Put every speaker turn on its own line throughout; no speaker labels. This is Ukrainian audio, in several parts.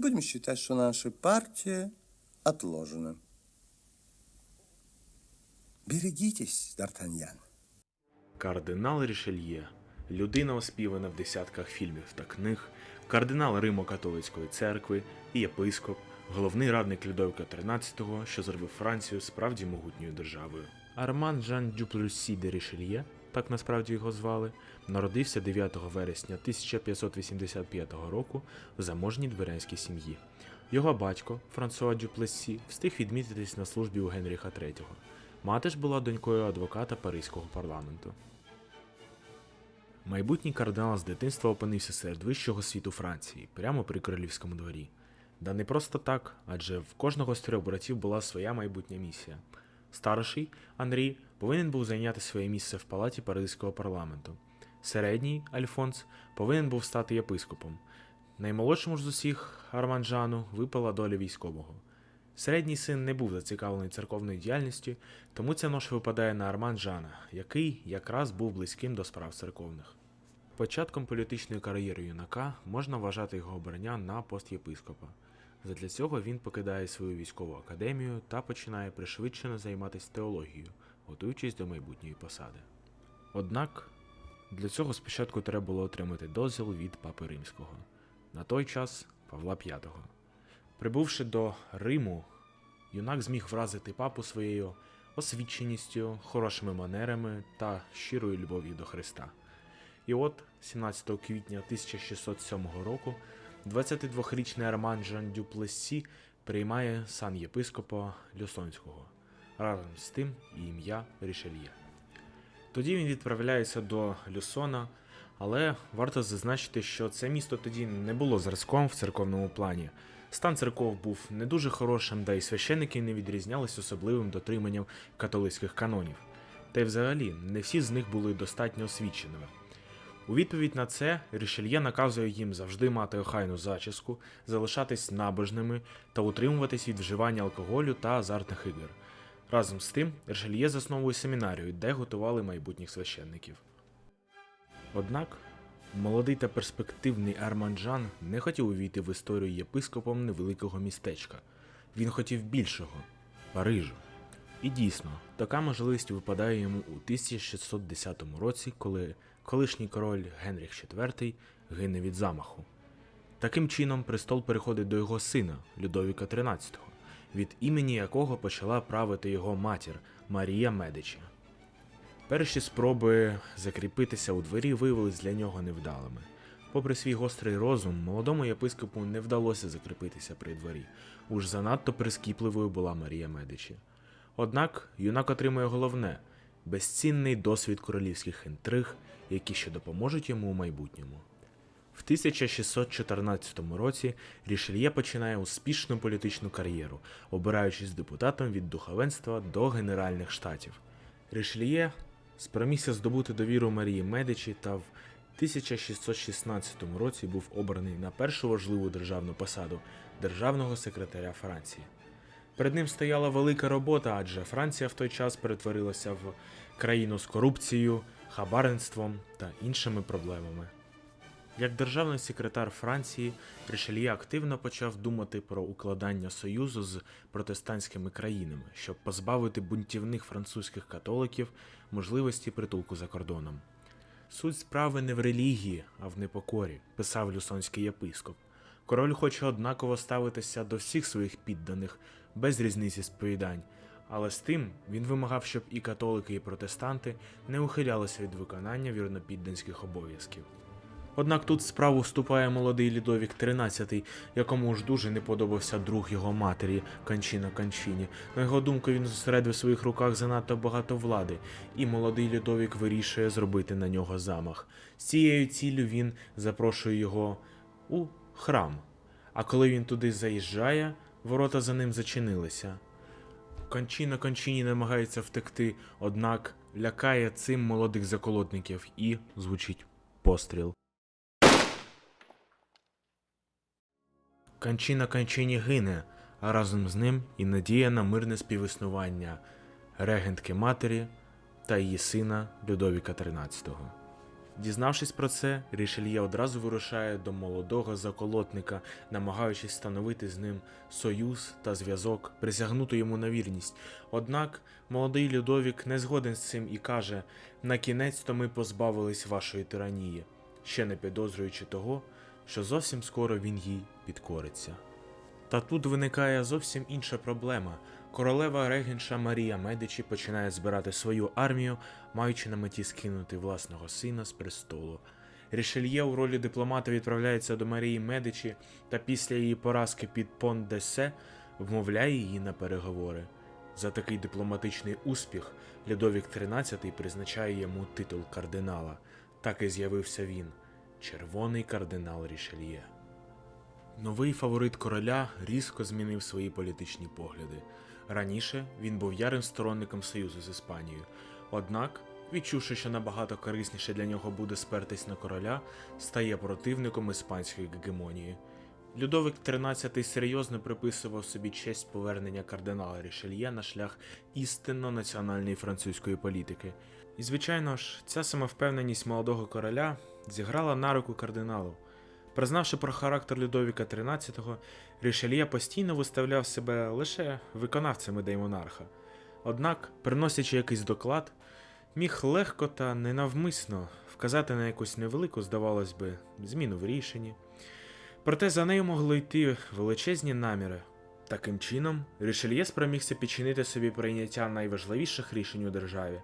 Будем считать, что наша партия отложена. Берегитесь, Д'Артаньян.
Кардинал Рішельє людина оспівана в десятках фільмів та книг, кардинал Римо-католицької церкви єпископ, головний радник Людовика XIII, що зробив Францію справді могутньою державою. Арман Жан Дюплюсі де Рішельє, так насправді його звали, народився 9 вересня 1585 року в заможній дворянській сім'ї. Його батько Франсуа Дюплесі встиг відмітитись на службі у Генріха III. Мати ж була донькою адвоката Паризького парламенту. Майбутній кардинал з дитинства опинився серед вищого світу Франції, прямо при королівському дворі. Да не просто так, адже в кожного з трьох братів була своя майбутня місія. Старший Анрі повинен був зайняти своє місце в палаті Паризького парламенту. Середній Альфонс повинен був стати єпископом. Наймолодшому ж з усіх Арманджану випала доля військового. Середній син не був зацікавлений церковною діяльністю, тому ця ноша випадає на Арман Жана, який якраз був близьким до справ церковних. Початком політичної кар'єри юнака можна вважати його обрання на пост єпископа. Задля цього він покидає свою військову академію та починає пришвидшено займатися теологією, готуючись до майбутньої посади. Однак для цього спочатку треба було отримати дозвіл від Папи Римського, на той час Павла V. Прибувши до Риму, юнак зміг вразити папу своєю освіченістю, хорошими манерами та щирою любов'ю до Христа. І от 17 квітня 1607 року 22-річний Арман Жан Дюплесі приймає сан єпископа Люсонського, разом з тим і ім'я Рішельє. Тоді він відправляється до Люсона, але варто зазначити, що це місто тоді не було зразком в церковному плані. Стан церков був не дуже хорошим, да й священники не відрізнялись особливим дотриманням католицьких канонів. Та й взагалі не всі з них були достатньо освіченими. У відповідь на це Рішельє наказує їм завжди мати охайну зачіску, залишатись набожними та утримуватись від вживання алкоголю та азартних ігор. Разом з тим, Рішельє засновує семінарію, де готували майбутніх священників. Однак молодий та перспективний Арманджан не хотів увійти в історію єпископом невеликого містечка. Він хотів більшого Парижу. І дійсно, така можливість випадає йому у 1610 році, коли колишній король Генріх IV гине від замаху. Таким чином, престол переходить до його сина Людовіка XIII, від імені якого почала правити його матір Марія Медичі. Перші спроби закріпитися у дворі виявились для нього невдалими. Попри свій гострий розум, молодому єпископу не вдалося закріпитися при дворі. Уж занадто прискіпливою була Марія Медичі. Однак юнак отримує головне безцінний досвід королівських інтриг, які ще допоможуть йому у майбутньому. В 1614 році Рішельє починає успішну політичну кар'єру, обираючись депутатом від духовенства до Генеральних штатів. Рішельє спромігся здобути довіру Марії Медичі та в 1616 році був обраний на першу важливу державну посаду державного секретаря Франції. Перед ним стояла велика робота, адже Франція в той час перетворилася в країну з корупцією, хабарництвом та іншими проблемами. Як державний секретар Франції, Рішельє активно почав думати про укладання союзу з протестантськими країнами, щоб позбавити бунтівних французьких католиків можливості притулку за кордоном. Суть справи не в релігії, а в непокорі, писав люсонський єпископ. Король хоче однаково ставитися до всіх своїх підданих, без різниці сповідань, але з тим він вимагав, щоб і католики, і протестанти не ухилялися від виконання вірнопідданських обов'язків. Однак тут справу вступає молодий Людовік XIII, якому ж дуже не подобався друг його матері Канчіна Канчіні. На його думку, він зосередив в своїх руках занадто багато влади, і молодий Людовік вирішує зробити на нього замах. З цією ціллю він запрошує його у храм. А коли він туди заїжджає, ворота за ним зачинилися. Кончіна Кончіні намагається втекти, однак лякає цим молодих заколотників і звучить постріл. Кончіна Кончіні гине, а разом з ним і надія на мирне співіснування регентки матері та її сина Людовіка XIII. Дізнавшись про це, Рішельє одразу вирушає до молодого заколотника, намагаючись встановити з ним союз та зв'язок, присягнути йому на вірність. Однак молодий Людовік не згоден з цим і каже: на кінець то ми позбавились вашої тиранії, ще не підозрюючи того, що зовсім скоро він їй підкориться. Та тут виникає зовсім інша проблема. Королева регенша Марія Медичі починає збирати свою армію, маючи на меті скинути власного сина з престолу. Рішельє у ролі дипломата відправляється до Марії Медичі та після її поразки під Пон Десе вмовляє її на переговори. За такий дипломатичний успіх Людовік XIII призначає йому титул кардинала. Так і з'явився він червоний кардинал Рішельє. Новий фаворит короля різко змінив свої політичні погляди. Раніше він був ярим сторонником союзу з Іспанією. Однак, відчувши, що набагато корисніше для нього буде спертись на короля, стає противником іспанської гегемонії. Людовик XIII серйозно приписував собі честь повернення кардинала Рішельє на шлях істинно національної французької політики. І, звичайно ж, ця самовпевненість молодого короля зіграла на руку кардиналу. Признавши про характер Людовіка XIII, Рішельє постійно виставляв себе лише виконавцем ідей монарха. Однак, приносячи якийсь доклад, міг легко та ненавмисно вказати на якусь невелику, здавалось би, зміну в рішенні. Проте за нею могли йти величезні наміри. Таким чином, Рішельє спромігся підчинити собі прийняття найважливіших рішень у державі.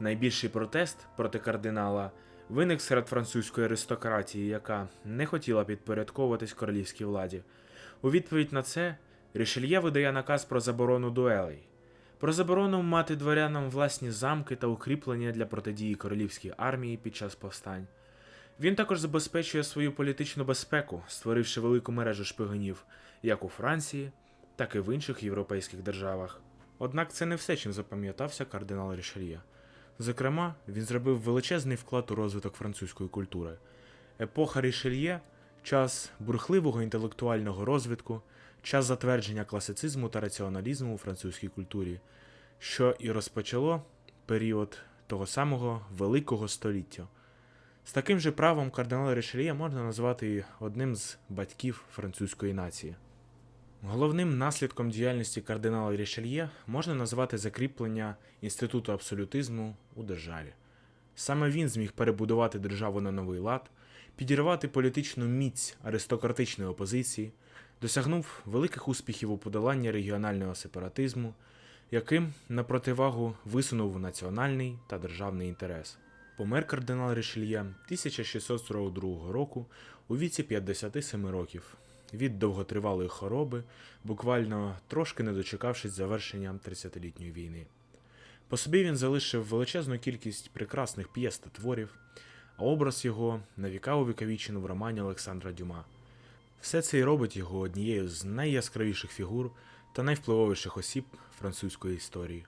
Найбільший протест проти кардинала виник серед французької аристократії, яка не хотіла підпорядковуватись королівській владі. У відповідь на це Рішельє видає наказ про заборону дуелей, про заборону мати дворянам власні замки та укріплення для протидії королівській армії під час повстань. Він також забезпечує свою політичну безпеку, створивши велику мережу шпигунів як у Франції, так і в інших європейських державах. Однак це не все, чим запам'ятався кардинал Рішельє. Зокрема, він зробив величезний вклад у розвиток французької культури. Епоха Рішельє час бурхливого інтелектуального розвитку, час затвердження класицизму та раціоналізму у французькій культурі, що і розпочало період того самого великого століття. З таким же правом кардинала Рішельє можна назвати одним з батьків французької нації. Головним наслідком діяльності кардинала Рішельє можна назвати закріплення інституту абсолютизму у державі. Саме він зміг перебудувати державу на новий лад, підірвати політичну міць аристократичної опозиції, досягнув великих успіхів у подоланні регіонального сепаратизму, яким на противагу висунув національний та державний інтерес. Помер кардинал Рішельє 1642 року у віці 57 років від довготривалої хвороби, буквально трошки не дочекавшись завершення 30-літньої війни. По собі він залишив величезну кількість прекрасних п'єс та творів, а образ його на віка увіковічено в романі Олександра Дюма. Все це й робить його однією з найяскравіших фігур та найвпливовіших осіб французької історії.